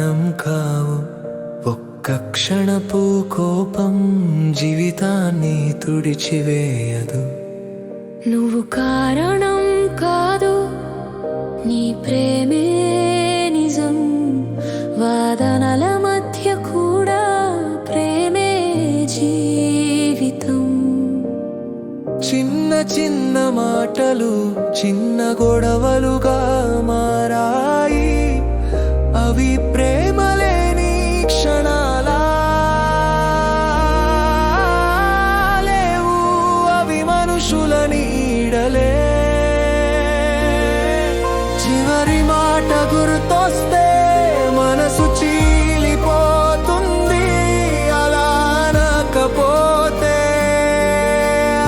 మరణం కావు. ఒక్క క్షణపు కోపం జీవితాన్ని తుడిచివేయదు. నువ్వు కారణం కాదు నీ ప్రేమే నిజం. వాదనల మధ్య కూడా ప్రేమే జీవితం. చిన్న చిన్న మాటలు చిన్న గొడవలుగా మారాయి మనుషుల నీడలే. చివరి మాట గుర్తొస్తే మనసు చీలిపోతుంది అలా అనకపోతే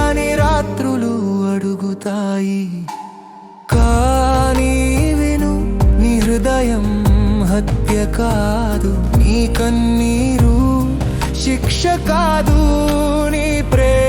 అని రాత్రులు అడుగుతాయి. కానీ విను నీ హృదయం హత్య కాదు నీ కన్నీరు శిక్ష కాదు నీ ప్రేమే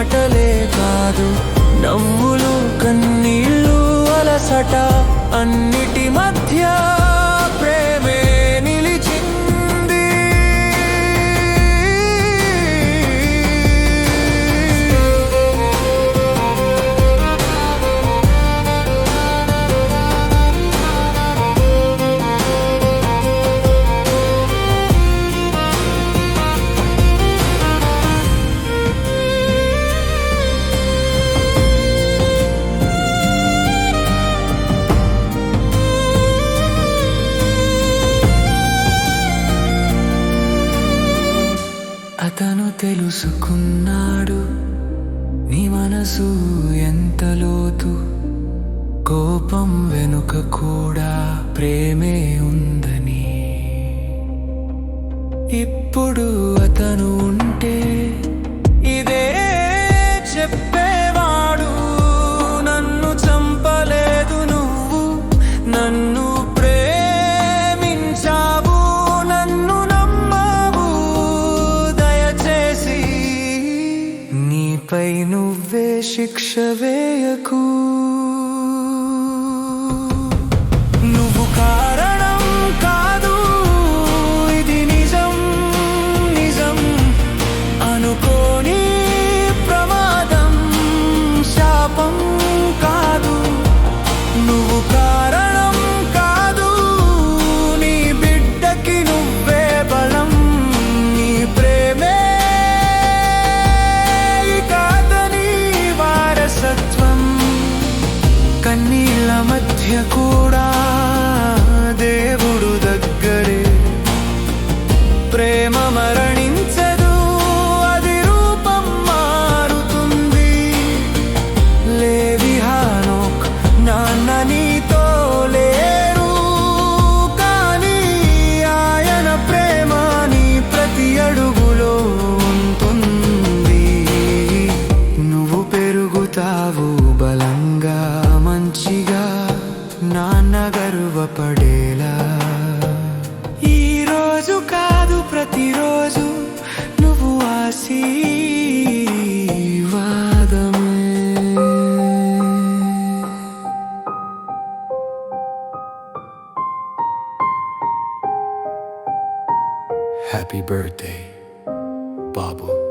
మాటలే కాదు. నవ్వులు కన్నీళ్ళు అలసట అన్నిటి మధ్య తెలుసుకున్నాడు. నీ మనసు ఎంత లోతు? కోపం వెనుక కూడా ప్రేమే ఉందని. ఇప్పుడు అతను ఉంటే నీపై నువ్వే శిక్ష వేయకు. కన్నీళ్ళ మధ్య కూడా రోజు కాదు ప్రతిరోజు నువ్వు ఆశీర్వాదమే Happy birthday, Babu.